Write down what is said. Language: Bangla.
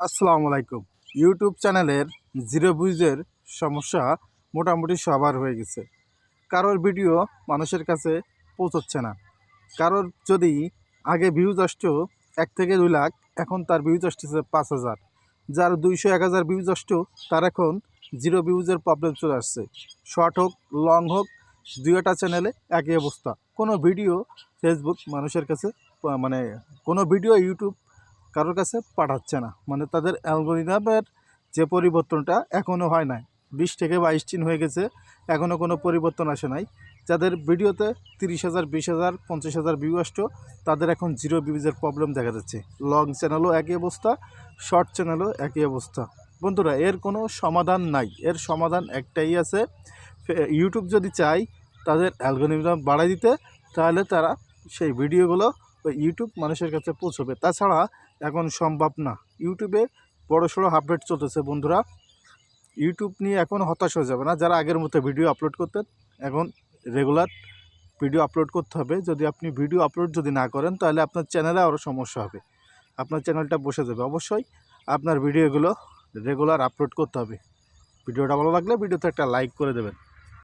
আসসালামু আলাইকুম। ইউটিউব চ্যানেলের জিরো ভিউজের সমস্যা মোটামুটি সবার হয়ে গেছে। কারোর ভিডিও মানুষের কাছে পৌঁছচ্ছে না। কারোর যদি আগে ভিউজ আসতো, এক থেকে দুই লাখ, এখন তার ভিউজ আসতেছে পাঁচ হাজার। যার দুইশো এক হাজার ভিউজ আসতো, তার এখন জিরো ভিউজের প্রবলেম চলে আসছে। শর্ট হোক লং হোক, দুইটা চ্যানেলে একই অবস্থা। কোনো ভিডিও ফেসবুক মানুষের কাছে মানে কোনো ভিডিও ইউটিউব কারোর কাছে পাঠাচ্ছে না। মানে তাদের অ্যালগোরিদমের যে পরিবর্তনটা এখনও হয় নাই। বিশ থেকে বাইশ দিন হয়ে গেছে এখনও কোনো পরিবর্তন আসে নাই। যাদের ভিডিওতে তিরিশ হাজার, বিশ হাজার, পঞ্চাশ হাজার ভিউ আসতো, তাদের এখন জিরো ভিউজের প্রবলেম দেখা যাচ্ছে। লং চ্যানেলও একই অবস্থা শর্ট চ্যানেলও একই অবস্থা। বন্ধুরা, এর কোনো সমাধান নাই। এর সমাধান একটাই আছে ইউটিউব যদি চাই তাদের অ্যালগোরিদম বাড়াই দিতে, তাহলে তারা সেই ভিডিওগুলো ওই ইউটিউব মানুষের কাছে পৌঁছবে। তাছাড়া এখন সম্ভব না। ইউটিউবে বড় সড়ো আপডেট চলতেছে বন্ধুরা। ইউটিউব নিয়ে এখন হতাশ হয়ে যাবে না। যারা আগের মতো ভিডিও আপলোড করতেন, এখন রেগুলার ভিডিও আপলোড করতে হবে। যদি আপনি ভিডিও আপলোড যদি না করেন, তাহলে আপনার চ্যানেলে আরও সমস্যা হবে। আপনার চ্যানেলটা বসে যাবে। অবশ্যই আপনার ভিডিওগুলো রেগুলার আপলোড করতে হবে। ভিডিওটা ভালো লাগলে ভিডিওতে একটা লাইক করে দেবেন।